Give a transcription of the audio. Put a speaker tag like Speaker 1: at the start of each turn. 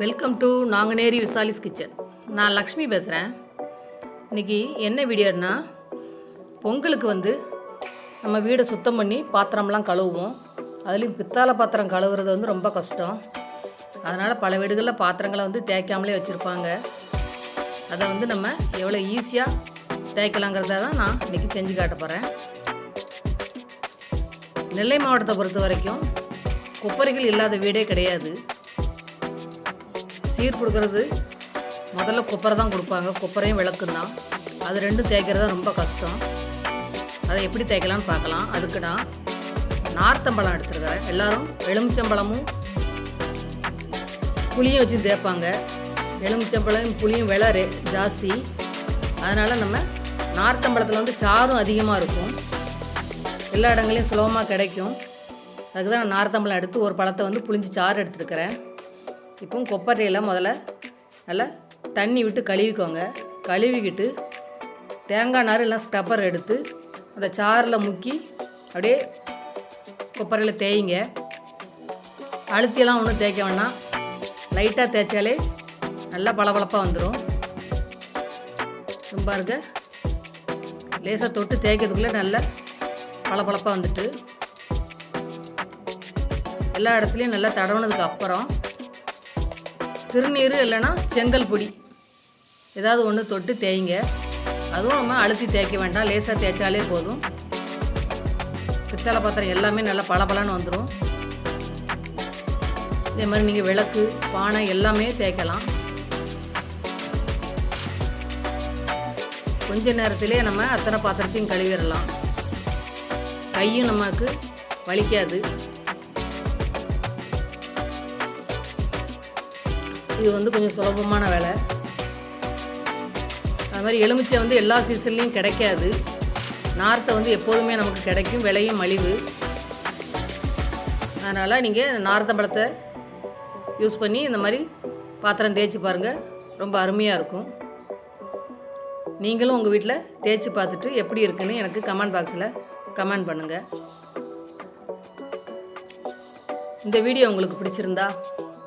Speaker 1: Welcome to Nanguneri Visali's kitchen நான் லக்ஷ்மி பேசுகிறேன் இன்றைக்கி என்ன வீடியோன்னா பொங்கலுக்கு வந்து நம்ம வீடை சுத்தம் பண்ணி பாத்திரம்லாம் கழுவுவோம். அதுலேயும் பித்தாளை பாத்திரம் கழுவுறது வந்து ரொம்ப கஷ்டம். அதனால் பல வீடுகளில் பாத்திரங்களை வந்து தேய்க்காமலே வச்சுருப்பாங்க. அதை வந்து நம்ம எவ்வளோ ஈஸியாக தேய்க்கலாங்கிறத தான் நான் இன்றைக்கி செஞ்சு காட்ட போகிறேன் நெல்லை மாவட்டத்தை பொறுத்த வரைக்கும் குப்பரைகள் இல்லாத வீடே கிடையாது. சீர் கொடுக்கறது முதல்ல குப்பரை தான் கொடுப்பாங்க. குப்பரையும் விளக்கும் தான். அது ரெண்டும் தேய்க்கிறது தான் ரொம்ப கஷ்டம். அதை எப்படி தேய்க்கலாம்னு பார்க்கலாம். அதுக்கு நான் நார்த்தம்பழம் எடுத்துருக்கிறேன். எல்லாரும் எலுமிச்சம்பழமும் புளியும் வச்சு தேய்ப்பாங்க. எலுமிச்சம்பழம் புளியும் விலை ரே ஜாஸ்தி. அதனால் நம்ம நார்த்தம்பழத்தில் வந்து சாரும் அதிகமாக இருக்கும். எல்லா இடங்களையும் சுலபமாக கிடைக்கும். அதுக்கு தான் நான் நார்த்தம்பழம் எடுத்து ஒரு பழத்தை வந்து புளிஞ்சு சாறு எடுத்துருக்கிறேன். இப்போ கொப்பரையெல்லாம் முதல்ல. நல்லா தண்ணி விட்டு கழுவிக்கோங்க. கழுவிக்கிட்டு தேங்காய் நார் எல்லாம் ஸ்டப்பர் எடுத்து அந்த சாறில் முக்கி அப்படியே கொப்பரையில் தேய்ங்க. அழுத்தியெல்லாம் ஒன்றும் தேய்க்க வேணாம் லைட்டாக தேய்ச்சாலே நல்லா பளபளப்பாக வந்துடும் ரொம்ப இருக்க லேசாக தொட்டு தேய்க்கிறதுக்குள்ளே நல்லா பளபளப்பாக வந்துட்டு. எல்லா இடத்துலையும் நல்லா தடவுனதுக்கு அப்புறம் திருநீர் இல்லைன்னா செங்கல் பொடி. ஏதாவது ஒன்று தொட்டு தேய்ங்க. அதுவும் நம்ம அழுத்தி தேய்க்க வேண்டாம். லேசாக தேய்ச்சாலே போதும். பித்தளை பாத்திரம் எல்லாமே நல்லா பளபளன்னு வந்துடும் இதே மாதிரி நீங்கள் விளக்கு பானை எல்லாமே தேய்க்கலாம். கொஞ்ச நேரத்திலே நம்ம அத்தனை பாத்திரத்தையும் கழுவிடலாம். கையும் நமக்கு வலிக்காது. இது வந்து கொஞ்சம் சுலபமான வேலை. அது மாதிரி எலுமிச்சை வந்து எல்லா சீசன்லேயும் கிடைக்காது. நார்த்தை வந்து எப்போதுமே நமக்கு கிடைக்கும் விலையும் மலிவு. அதனால் நீங்கள் நார்த்தம்பழத்தை யூஸ் பண்ணி இந்த மாதிரி பாத்திரம் தேய்ச்சி பாருங்கள் ரொம்ப அருமையாக இருக்கும். நீங்களும் உங்கள் வீட்டில் தேய்ச்சி பார்த்துட்டு எப்படி இருக்குன்னு எனக்கு கமெண்ட் பாக்ஸில் கமெண்ட் பண்ணுங்கள் இந்த வீடியோ உங்களுக்கு பிடிச்சிருந்தா